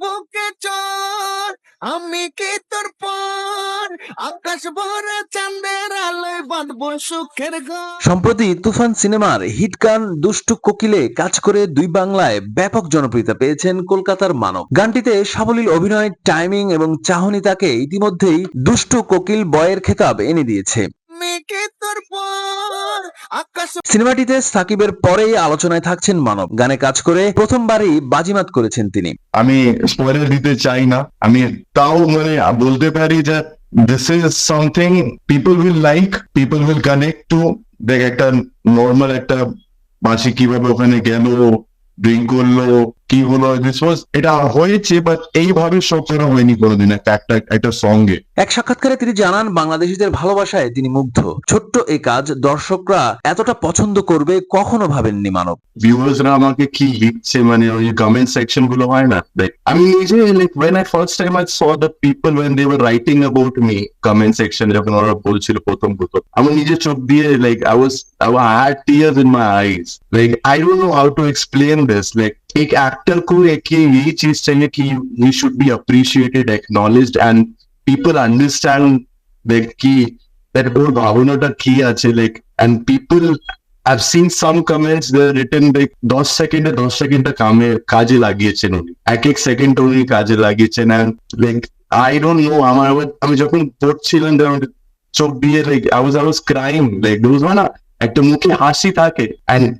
বুকে চর আমি কি তোর পর? আকাশ ভরে চাঁদের আলোয় বাঁধবো সুখের সম্প্রতি তুফান সিনেমার হিট গান দুষ্টু কোকিলে কাজ করে দুই বাংলায় ব্যাপক জনপ্রিয়তা পেয়েছেন কলকাতার মানব। গানটিতে সাবলীল অভিনয়, টাইমিং এবং চাহনি তাকে ইতিমধ্যেই দুষ্টু কোকিল বয়ের খেতাব এনে দিয়েছে। সিনেমাটিতে সাকিবের পরেই আলোচনায় থাকছেন মানব। গানে কাজ করে প্রথমবারই বাজিমাত করেছেন তিনি। আমি স্পয়লার দিতে চাই না। আমি তাও মানে বলতে পারি যে this is something people will like people will connect to দেখ একটা নর্মাল একটা মাসি কীভাবে ওখানে গেল ড্রিঙ্ক করল কি হলো দিস ওয়াজ এটা হয়েছে বাট এইভাবে শো করা হয়নি কোনোদিন একটা একটা একটা সঙ্গে। এক সাক্ষাৎকারে তিনি জানান বাংলাদেশিদের ভালোবাসায় তিনি মুগ্ধ। ছোট্ট এই কাজ দর্শকরা এতটা পছন্দ করবে কখনো ভাবেননি মানব। ভিউয়ার্সরা আমাকে কি লিখছে মানে ওই কমেন্ট সেকশনগুলো হয় না? আমি নিজে like when I first time I saw the people when they were writing about me comment section যখন ওরা বলছিল প্রথম প্রথম আমি নিজে চোখ দিয়ে like I was I had tears in my eyes like I don't know how to explain this like एक एक्टर को एक ये यही चीज चाहिए कि he should be appreciated acknowledged and people understand like कि that ওর ভাবনাটা কি আছে like and people I've seen some comments they're written like দশ সেকেন্ডে দশ সেকেন্ডটা কামে কাজে লাগিয়েছেন উনি এক এক সেকেন্ড উনি কাজে লাগিয়েছেন and like I don't know আমার আবার- আমি যখন পড়ছিলাম তখন চোখ দিয়ে like I was I was crying like there was না একটা মুখে হাসি থাকে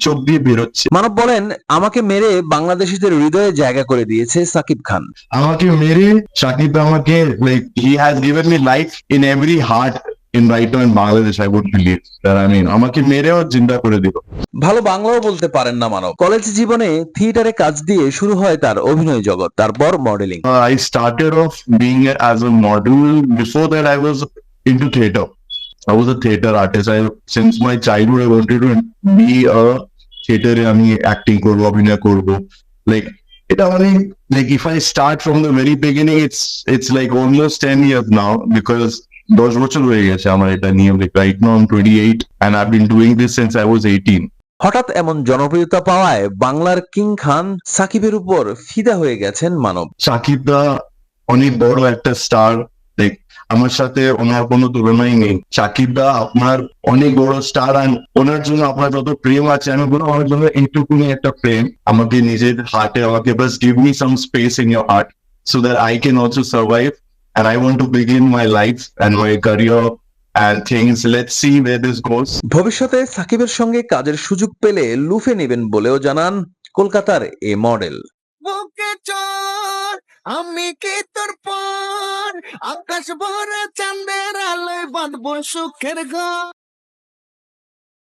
চোখ দিয়ে বেরোচ্ছে মানব বলেন আমাকে মেরে বাংলাদেশিদের হৃদয়ে জায়গা করে দিয়েছে সাকিব খান আমাকে মেরে শাকিব আমাকে like he has given me life in every heart in right in Bangladesh I would believe that I mean আমাকে মেরেও জিন্দা করে দিল ভালো বাংলাও বলতে পারেন না মানব কলেজ জীবনে থিয়েটারে কাজ দিয়ে শুরু হয় তার অভিনয় জগৎ তারপর modelling I started off being as a model. Before that, I was into theater. I was a theater artist. I since my childhood, I wanted to be a theater. আমি acting করব অভিনয় করব like এটা মানে like if I start from the very beginning, it's it's like almost 10 years now because দশ বছর হয়ে গেছে আমার এটা নিয়ে like right now I'm 28 and I've been doing this since I was 18. হঠাৎ এমন জনপ্রিয়তা পাওয়ায় বাংলার কিং খান সাকিবের উপর ফিদা হয়ে গেছেন মানব সাকিব দা অনেক বড় একটা স্টার আমার সাথে ওনার কোনো তুলনাই নেই সাকিব দা আপনার অনেক বড় স্টার আর ওনার জন্য আপনার যত প্রেম আছে আমি বলব আমার জন্য এইটুকুনি একটা প্রেম আমাকে নিজের হার্টে আমাকে বাস give me some space in your heart so that I can also survive and I want to begin my life and my career and things. Let's see where this goes. ভবিষ্যতে সাকিবের সঙ্গে কাজের সুযোগ পেলে লুফে নেবেন বলেও জানান কলকাতার এ মডেল বুকে চর আমি কি তোর পর আকাশ ভরে চান্দের আলোয় বাঁধবো সুখের ঘর।